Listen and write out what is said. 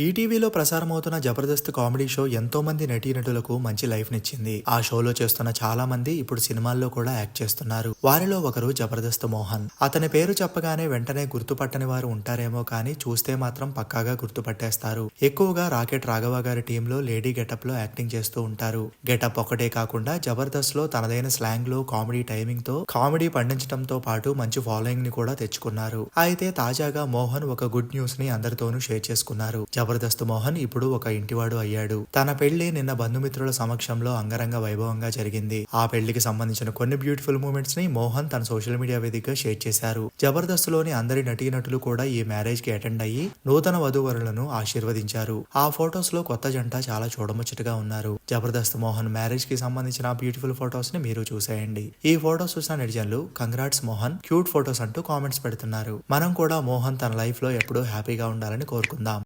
ఈటీవీలో ప్రసారమవుతున్న Jabardasth comedy show ఎంతో మంది నటీనటులకు మంచి లైఫ్ నిచ్చింది. ఆ షోలో చేస్తున్న చాలా మంది ఇప్పుడు సినిమాల్లో కూడా యాక్ట్ చేస్తున్నారు. వారిలో ఒకరు జబర్దస్త్ మోహన్. అతని పేరు చెప్పగానే వెంటనే గుర్తుపట్టని వారు ఉంటారేమో కానీ చూస్తే మాత్రం పక్కాగా గుర్తుపట్టేస్తారు. ఎక్కువగా రాకెట్ రాఘవ గారి టీంలో లేడీ గెటప్లో యాక్టింగ్ చేస్తూ ఉంటారు. గెటప్ ఒకటే కాకుండా జబర్దస్త్లో తనదైన స్లాంగ్లో కామెడీ టైమింగ్తో కామెడీ పండించడంతో పాటు మంచి ఫాలోయింగ్ని కూడా తెచ్చుకున్నారు. అయితే తాజాగా మోహన్ ఒక గుడ్ న్యూస్ని అందరితోనూ షేర్ చేసుకున్నారు. జబర్దస్త్ మోహన్ ఇప్పుడు ఒక ఇంటివాడు అయ్యాడు. తన పెళ్ళి నిన్న బంధుమిత్రుల సమక్షంలో అంగరంగ వైభవంగా జరిగింది. ఆ పెళ్ళికి సంబంధించిన కొన్ని బ్యూటిఫుల్ మూమెంట్స్ని మోహన్ తన సోషల్ మీడియా వేదికగా షేర్ చేశారు. జబర్దస్త్లోని అందరి నటీనటులు కూడా ఈ మ్యారేజ్కి అటెండ్ అయ్యి నూతన వధువరులను ఆశీర్వదించారు. ఆ ఫొటోస్లో కొత్త జంట చాలా చూడముచ్చటగా ఉన్నారు. జబర్దస్త్ మోహన్ మ్యారేజ్కి సంబంధించిన బ్యూటిఫుల్ ఫొటోస్ని మీరు చూసేయండి. ఈ ఫొటోస్ చూసిన నెటిజన్లు కంగ్రాట్స్ మోహన్ క్యూట్ ఫొటోస్ అంటూ కామెంట్స్ పెడుతున్నారు. మనం కూడా మోహన్ తన లైఫ్లో ఎప్పుడూ హ్యాపీగా ఉండాలని కోరుకుందాం.